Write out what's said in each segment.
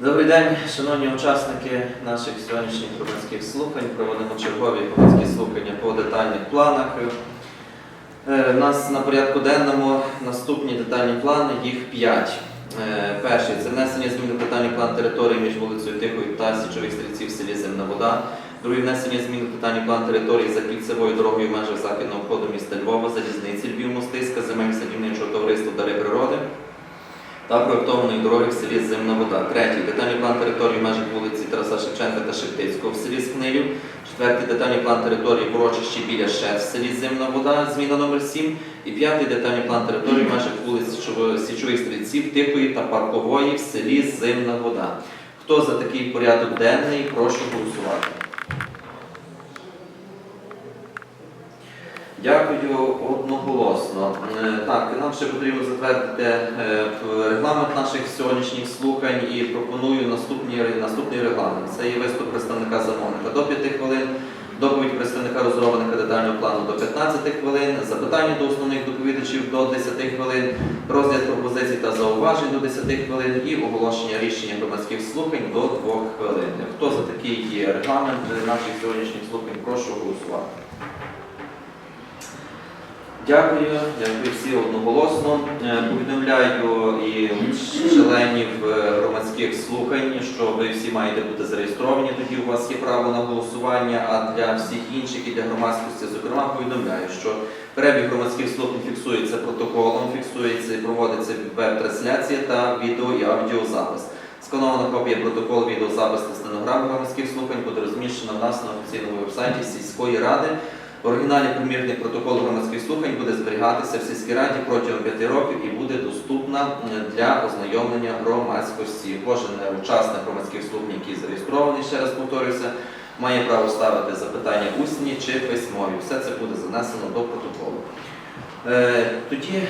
Добрий день, шановні учасники наших сьогоднішніх громадських слухань. Проводимо чергові громадські слухання по детальних планах. Е, У нас на порядку денному наступні детальні плани, їх п'ять. Е, Перший це внесення змін у детальний план території між вулицею Тихою та Січових стрільців в селі Земна Вода. Другий внесення змін у детальний план території за кільцевою дорогою в межах західного входу міста Львова, залізниці Львів, Мостиська, земель садівничого товариства Дари природи та проєктованої дороги в селі Зимна Вода. Третій детальний план території в межах вулиці Тараса Шевченка та Шептицького в селі Скнилів. Четвертий детальний план території урочищі біля Шеф в селі Зимна Вода, зміна номер 7. І п'ятий детальний план території в межах вулиць Січових стрільців, Тихої та Паркової в селі Зимна Вода. Хто за такий порядок денний, прошу голосувати. Дякую одноголосно. Е, Так, нам ще потрібно затвердити е, регламент наших сьогоднішніх слухань і пропоную наступний, наступний регламент. Це є виступ представника замовника до 5 хвилин, доповідь представника розробника детального плану до 15 хвилин, запитання до основних доповідачів до 10 хвилин, розгляд пропозицій та зауважень до 10 хвилин і оголошення рішення громадських слухань до 2 хвилин. Хто за такий є регламент наших сьогоднішніх слухань, прошу голосувати. Дякую, дякую всі одноголосно. Е, Повідомляю і членів е, громадських слухань, що ви всі маєте бути зареєстровані. Тоді у вас є право на голосування. А для всіх інших і для громадськості, зокрема, повідомляю, що перебіг громадських слухань фіксується протоколом, фіксується і проводиться веб-трансляція та відео і аудіозапис. Сканована копія протоколу, відеозапис та стенограми громадських слухань буде розміщена в нас на офіційному вебсайті сільської ради. Оригінальний примірний протокол громадських слухань буде зберігатися в сільській раді протягом п'яти років і буде доступна для ознайомлення громадськості. Кожен учасник громадських слухань, який зареєстрований, ще раз повторюся, має право ставити запитання усні чи письмові. Все це буде занесено до протоколу. Е, Тоді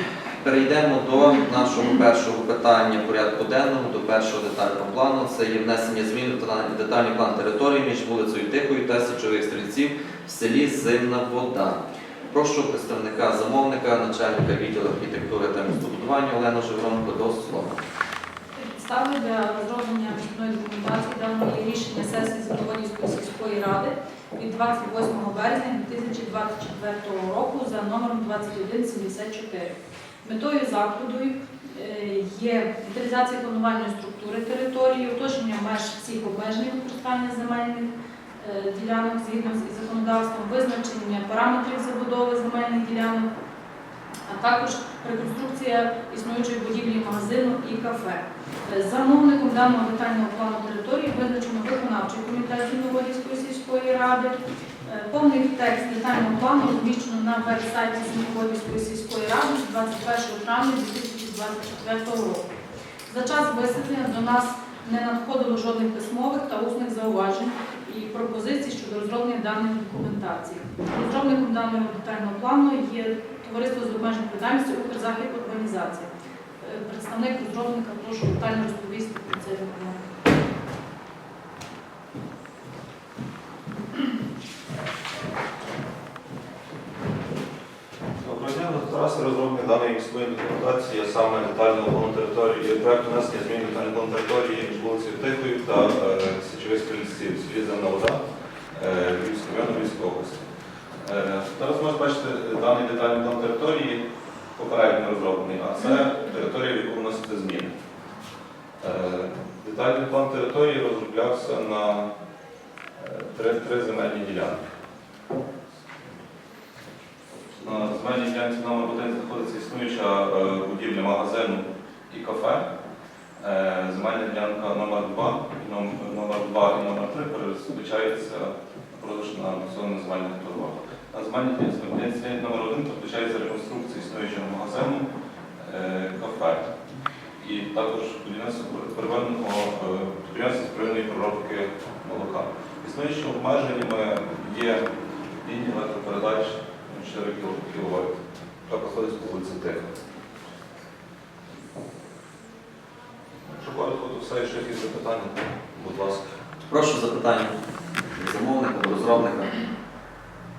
перейдемо до нашого першого питання порядку денного, до першого детального плану. Це є внесення змін у детальний план території між вулицею Тихою та Січових стрільців в селі Зимна Вода. Прошу представника замовника, начальника відділу архітектури та містобудування Олену Живронко до слова. Підстави для розроблення міжної документації даної рішення сесії Звенигорівської сільської ради від 28 березня 2024 року за номером 2174. Метою заходу е, є деталізація планувальної структури території, уточнення меж всіх обмежень використання земельних е, ділянок згідно з законодавством, визначення параметрів забудови земельних ділянок, а також реконструкція існуючої будівлі магазину і кафе. Е, Замовником даного детального плану території визначено виконавчий комітет Зінноводівської сільської ради. Е, Повний текст детального плану розміщено на веб-сайті Зінноводівської сільської ради 21 травня 2024 року. За час висвітлення до нас не надходило жодних письмових та усних зауважень і пропозицій щодо розроблення даної документації. Розробником даного детального плану є товариство з обмеженою відповідальністю Укрзахід організація. Е, Представник розробника прошу детально розповісти про цей документ. Тараса розробник даної міської документації, саме детального плану території, проект внесення змін детального плану території між вулицею Тихою та е, Січових стрільців, селі Земна Вода, е, Львівського району, Львівської області. Е, Зараз можна бачити даний детальний план території, попередньо розроблений, а це територія, в яку вносяться зміни. Е, Детальний план території розроблявся на три, три земельні ділянки. На земельній ділянці номер 1 знаходиться існуюча е, будівля магазину і кафе. Е, Земельна ділянка номер 2 і ном- номер 2 і номер 3 передбачається продаж на аукціонних земельних торгах. На земельній ділянці номер 1 передбачається реконструкція існуючого магазину е, кафе. І також будівництво підприємства з первинної переробки молока. Існуючими обмеженнями є лінії електропередач 4 кВт. Та проходить по вулиці Тиха. Якщо коротко, то все, ще якісь запитання, будь ласка. Прошу запитання від замовника, до розробника,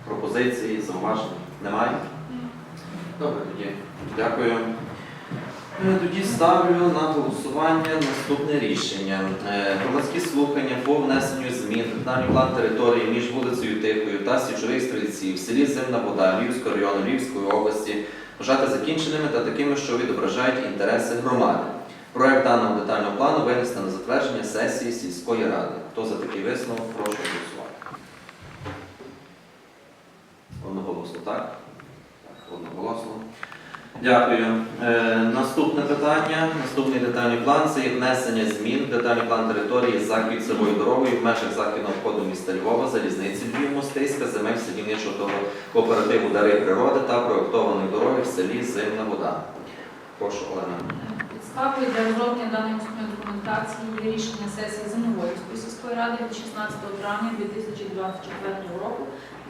пропозиції, зауваження. Немає? Добре, тоді. Дякую. Е, Тоді ставлю на голосування наступне рішення. Е, Громадські слухання по внесенню змін в детальний план території між вулицею Тихою та Січових стрільців в селі Зимна Вода Львівського району Львівської області вважати закінченими та такими, що відображають інтереси громади. Проект даного детального плану винести на затвердження сесії сільської ради. Хто за такий висновок, прошу голосувати. Одноголосно, так? Дякую. Е, наступне питання. Наступний детальний план це є внесення змін в детальний план території за кільцевою дорогою в межах західного входу міста Львова, залізниці Львів, Мостиська, земель садівничого кооперативу Дари природи та проєктованої дороги в селі Зимна Вода. Прошу, Олена. Підставою для розроблення даної основної є рішення сесії Зимовольської сільської ради від 16 травня 2024 року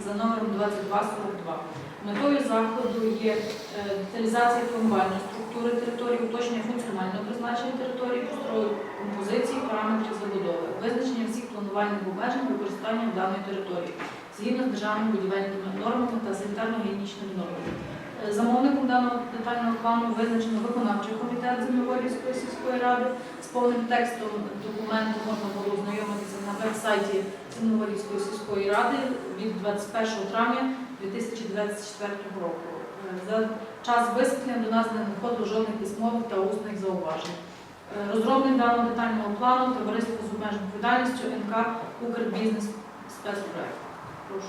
за номером 2242. Метою заходу є е, деталізація формувальної структури території, уточнення функціонального призначення території, построю композиції, параметрів забудови, визначення всіх планувальних обмежень використання даної території згідно з державними будівельними нормами та санітарно-гігієнічними нормами. Е, Замовником даного детального плану визначено виконавчий комітет Землеводівської сільської ради. З повним текстом документу можна було ознайомитися на веб-сайті Землеводівської сільської ради від 21 травня 2024 року. Е, За час висвітлення до нас не надходило жодних письмових та усних зауважень. Е, Розробник даного детального плану товариство з обмеженою відповідальністю НК Укрбізнес спецпроект. Прошу.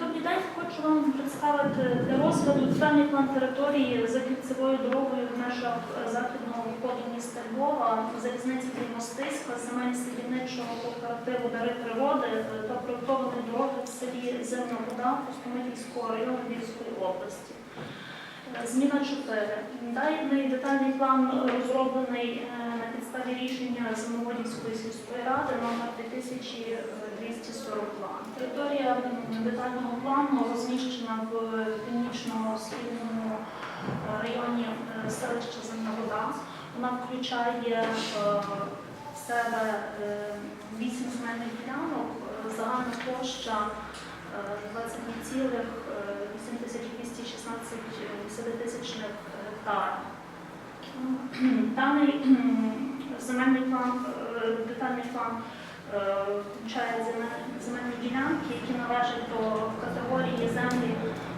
Добрий день, хочу вам представити для план території за кільцевою дорогою в межах е, західного входу міста Львова, залізниці Мостиська, земель садівничого кооперативу Дари природи е, та проєктованої дороги в селі Земна Вода Костомитівського району Львівської області. Зміна 4. Даний детальний план розроблений е, на підставі рішення Зимоводівської сільської ради номер 2242. Територія детального плану розміщена в північно-східному е, районі е, селища Земновода. Вона включає в себе 8 земельних ділянок, загальна площа 20 цілих. 8216 э, э, гектар. Даний земельний план, э, включає земельні ділянки, які належать до категорії землі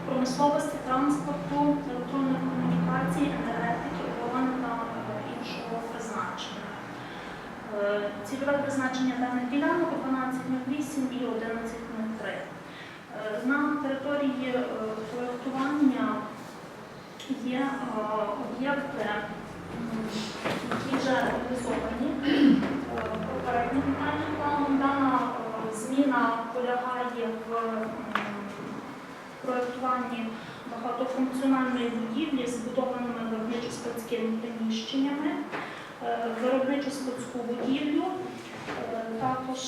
промисловості, транспорту, електронної комунікації, енергетики, оборони та е, іншого призначення. Е, цільове призначення даних ділянок 12.08 і 11.03. Е, На території е, проєктування є е, об'єкти, які вже реалізовані е, попереднім детальним планом. Дана е, зміна полягає в проєктуванні багатофункціональної будівлі збудованими виробничо-складськими приміщеннями, е, виробничо-складську будівлю, е, також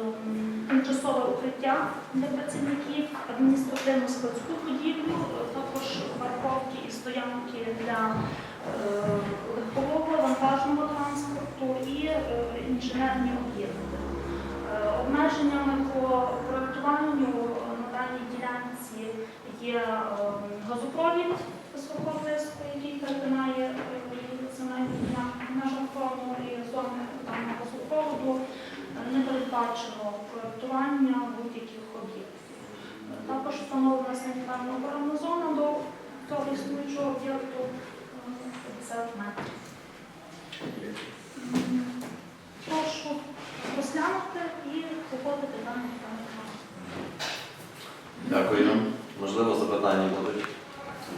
ем, тимчасове укриття для працівників, адміністративно-складську будівлю, е, також парковки і стоянки для е, легкового вантажного транспорту і е, інженерні об'єкти. Е, Обмеженнями по проєктуванню е, на даній ділянці є е, газопровід високоблизько, який перетинає на ділянку в межах зони даного газопроводу. Е, Не передбачено проєктування будь-яких об'єктів. Е, Також встановлена санітарна оборонна зона до цього існуючого об'єкту е, 50 метрів. М, Прошу розглянути і погодити даний план. Дякую. Можливо, запитання будуть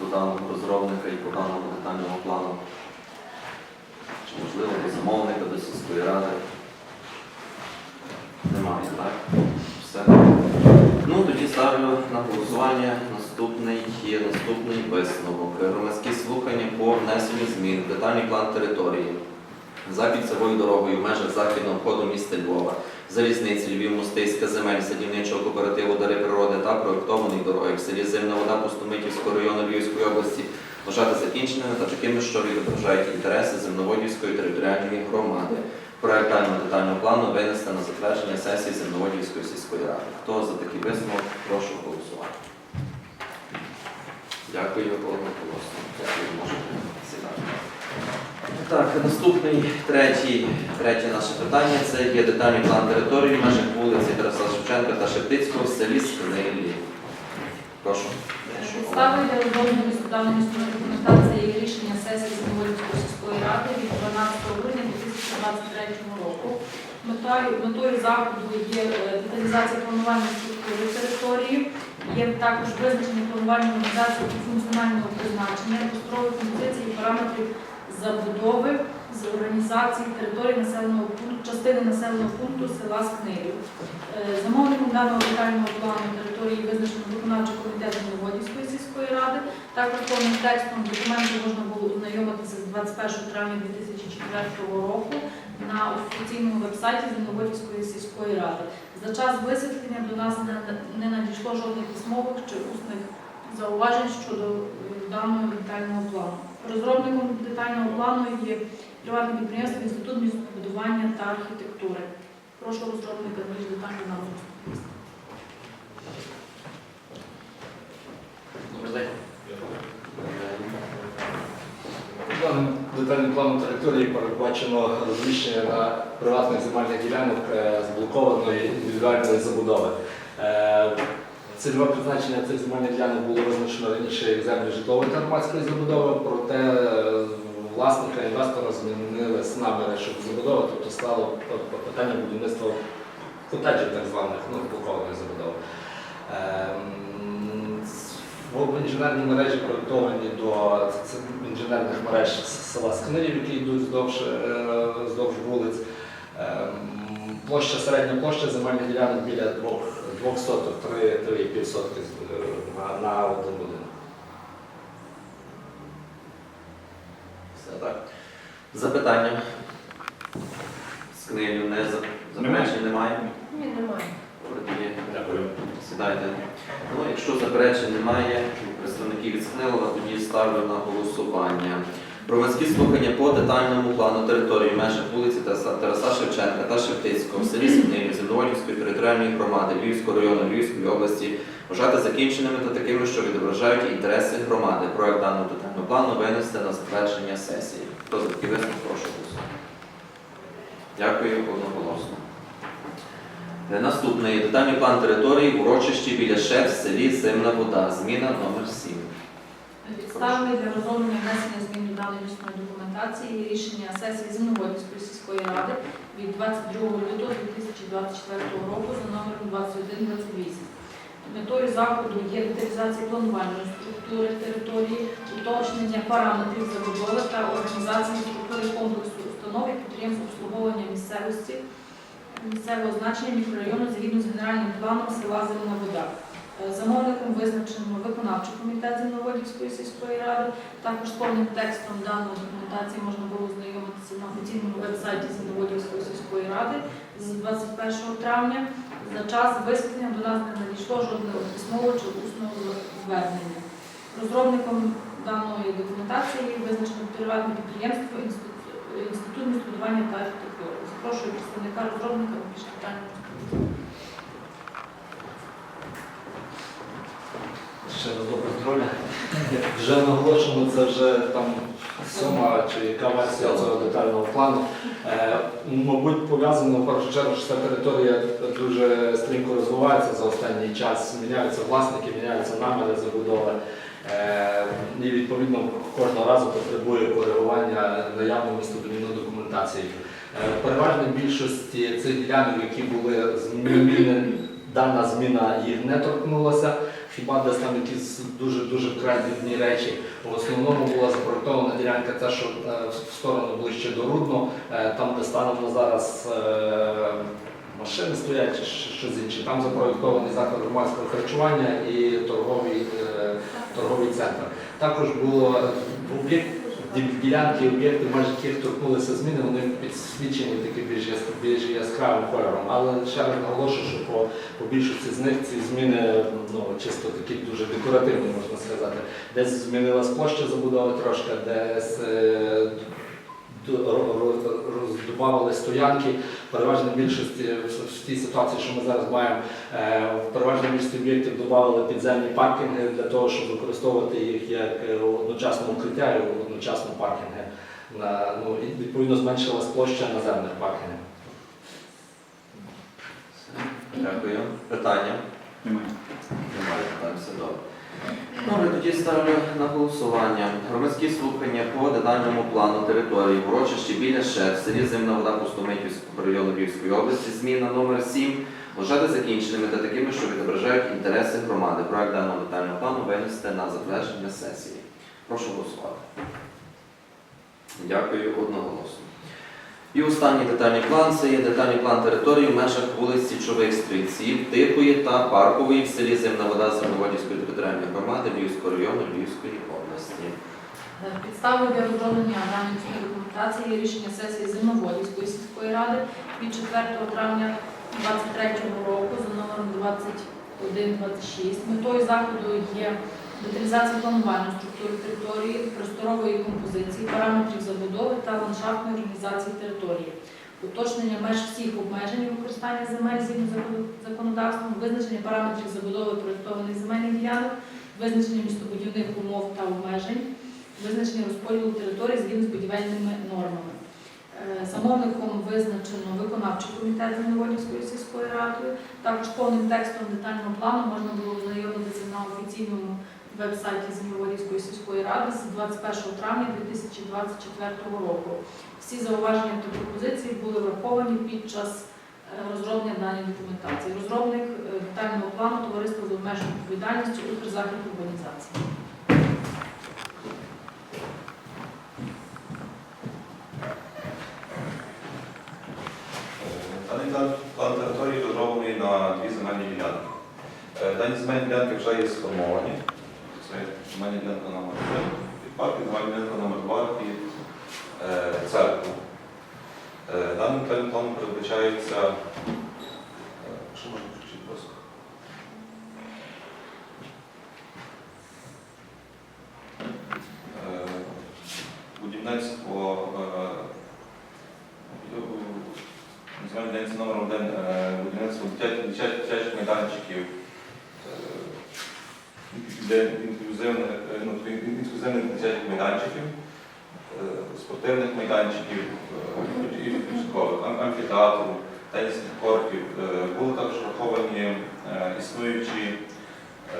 до даного розробника і по даному детальному плану. Чи можливо до замовника, до сільської ради? Немає, так? Все. Ну, тоді ставлю на голосування наступний, наступний висновок. Громадські слухання по внесенню змін детальний план території за кільцевою дорогою в межах західного входу міста Львова, залізниці Львів, Мостиська, земель садівничого кооперативу Дари природи та проєктованої дороги в селі Зимна вода Пустомитівського району Львівської області вважати закінченими та такими, що відображають інтереси земноводівської територіальної громади. Проект даного детального плану винести на затвердження сесії Зерноводівської сільської ради. Хто за такий висновок, прошу голосувати. Дякую, одноголосно. Дякую, можете сідати. Так, наступний третій, третє наше питання це є детальний план території в межах вулиці Тараса Шевченка та Шептицького в селі Скнилі. Прошу. Підстави для розроблення містобудівної містобудівної документації є рішення сесії Зимовольської сільської ради від 12 грудня 2023 року. Метою, метою заходу є е, деталізація планування структури території, є також визначення планування організації функціонального призначення, просторової композиції і параметрів забудови з організації території населеного пункту, частини населеного пункту села Скнилів. Е, Замовником даного детального плану території визначено виконавчий комітет Новодівської сільської ради. Також повним текстом документу можна було ознайомитися з 21 травня 2004 року на офіційному вебсайті Зеленоводівської сільської ради. За час висвітлення до нас не, не надійшло жодних письмових чи усних зауважень щодо е, даного детального плану. Розробником детального плану є приватне підприємство Інститут містобудування та архітектури. Прошу розробника більш детально нам розповісти. Добрий день. Детальним планом території передбачено розміщення на приватних земельних ділянок е, зблокованої індивідуальної забудови. Цільове призначення цих земельних ділянок було визначено раніше як землі житлової та громадської забудови, проте е, власника інвестора змінили з щоб забудова, тобто стало питання будівництва котеджів так званих, ну, блокованої забудови. В інженерній мережі проєктовані до інженерних мереж села Скнирів, які йдуть вздовж, е, вздовж вулиць. Ем, Площа, середня площа земельних ділянок біля 2, 2 соток, 3,5 сотки на, один будинок. Все так. Запитання. З книгою не за- заперечень немає. Ні, немає. Сідайте. Ну, якщо заперечень немає, представників від тоді ставлю на голосування. Громадські слухання по детальному плану території межах вулиці Тараса Шевченка та Шептицького в селі Схнилів Зеленодольської територіальної громади Львівського району Львівської області вважати закінченими та такими, що відображають інтереси громади. Проект даного детального плану винести на затвердження сесії. Хто за такий висновок, прошу голосувати. Дякую одноголосно. Е, Наступний детальний план території в урочищі біля Шеп в селі Зимна вода. Зміна номер 7. Підстави для розроблення внесення змін до даної місної документації рішення сесії Зимноводівської сільської ради від 22 лютого 2024 року за номером 2128. Метою заходу є деталізація планувальної структури території, уточнення параметрів забудови та організації структури комплексу установ і підприємств обслуговування місцевості місцевого значення мікрорайону згідно з генеральним планом села Зелена Вода. Е, Замовником визначено виконавчий комітет Зеленоводівської сільської ради. Також повним текстом даної документації можна було ознайомитися на офіційному веб-сайті Зеленоводівської сільської ради з 21 травня. За час висвітлення до нас не надійшло жодного письмового чи усного звернення. Розробником даної документації визначено приватне підприємство Інститут, містобудування та архітектури. Запрошую представника розробника більш питання. Ще раз добре здоров'я. Вже наголошено, це вже там сьома чи яка версія цього детального плану. Е, Мабуть, пов'язано в першу чергу, що ця територія дуже стрімко розвивається за останній час. Міняються власники, міняються наміри забудови. Е, І відповідно кожного разу потребує коригування наявної містобудівної документації. Е, В більшості цих ділянок, які були змінені, дана зміна їх не торкнулася. Хіба десь там якісь дуже дуже вкрай речі. В основному була запроектована ділянка та, що е, в сторону ближче до Рудно, е, там, де станом зараз машини стоять чи щось інше. Там запроектований заклад громадського харчування і торговий, торговий центр. Також було в ділянки, об'єкти, майже яких торкнулися зміни, вони підсвічені таки більш, більш яскравим кольором. Але ще раз наголошую, що по, по більшості з них ці зміни ну, чисто такі дуже декоративні, можна сказати. Десь змінилась площа забудови трошки, десь е, роздобавили стоянки. Переважно більшості в- в тій ситуації, що ми зараз маємо, е, в переважній більшості об'єктів додавали підземні паркінги для того, щоб використовувати їх як е, одночасно укриття і одночасно паркінги. На, ну, і відповідно зменшилась площа наземних паркінгів. Дякую. Питання? Немає. Немає питань, все добре. Добре, тоді ставлю на голосування. Громадські слухання по детальному плану території в урочищі біля ШЕФ, селі Зимна вода Пустомитівського району Львівської області, зміна номер 7, вважати закінченими та такими, що відображають інтереси громади. Проект даного детального плану винести на затвердження сесії. Прошу голосувати. Дякую одноголосно. І останній детальний план це є детальний план території в межах вулиць Січових стрільців, Тихої та Паркової в селі Зимна вода Зимноводівської територіальної громади Львівського району Львівської області. Е, Підставою для розроблення даної документації є рішення сесії Зимноводівської сільської ради від 4 травня 2023 року за номером 2126. Метою заходу є деталізація планування структури території, просторової композиції, параметрів забудови та ландшафтної організації території, уточнення меж всіх обмежень використання земель згідно законодавством, визначення параметрів забудови проєктованих земельних ділянок, визначення містобудівних умов та обмежень, визначення розподілу території згідно з будівельними нормами. Е, Замовником визначено виконавчий комітет Зеленоводівської сільської ради. Також повним текстом детального плану можна було ознайомитися на офіційному веб-сайті Зеленоводівської сільської ради з 21 травня 2024 року. Всі зауваження та пропозиції були враховані під час е, розроблення даної документації. Розробник е, детального плану товариство з обмеженою відповідальністю Укрзахід урбанізації. План- план території розроблений на дві земельні ділянки. Е, Дані земельні ділянки вже є сформовані. Це земельна ділянка номер 1 під парк, і земельна ділянка номер 2 під е, церкву. Е, Даним детальним передбачається. е, Що можна включити просто? Е, Будівництво е, Називаємо день номер один будівництво дитя- дитя- дитячих майданчиків, ну, ін- інклюзивних дитячих майданчиків, спортивних майданчиків, і такого, амфітеатру, тенісних кортів. Е, Були також враховані е, існуючі,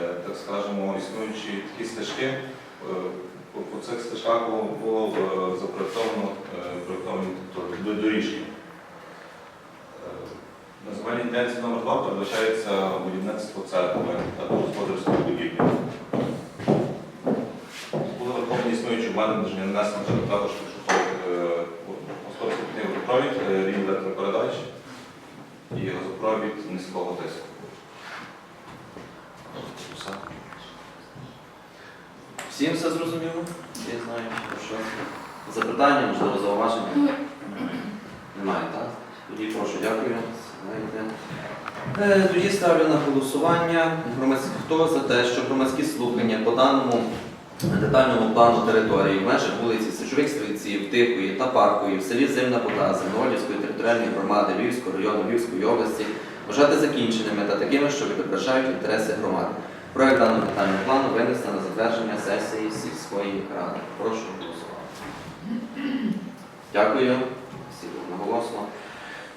е, так скажемо, існуючі такі стежки. По цих стежках було, запроєктовано доріжки. На земельній ділянці номер 2 передбачається будівництво церкви та господарської будівлі. Були враховані існуючі обмеження нанесено також е, господарський підний водопровід, е, рівень електропередач і газопровід низького тиску. Всім все зрозуміло? Всі знають, про що? Запитання, можливо, зауваження? Немає, так? Тоді прошу, дякую. Е, Тоді ставлю на голосування. Хто за те, що громадські слухання по даному детальному плану території в межах вулиці Сичових Стрільців, Тихої та Паркової в селі Зимна Вода Зимноводівської територіальної громади Львівського району Львівської області вважати закінченими та такими, що відображають інтереси громади. Проект даного детального плану винести на затвердження сесії сільської ради. Прошу голосувати. Дякую. Всі одноголосно.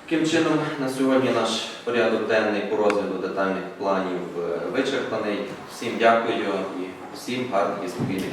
Таким чином, на сьогодні наш порядок денний по розгляду детальних планів е, вичерпаний. Всім дякую і всім гарних і спокійних.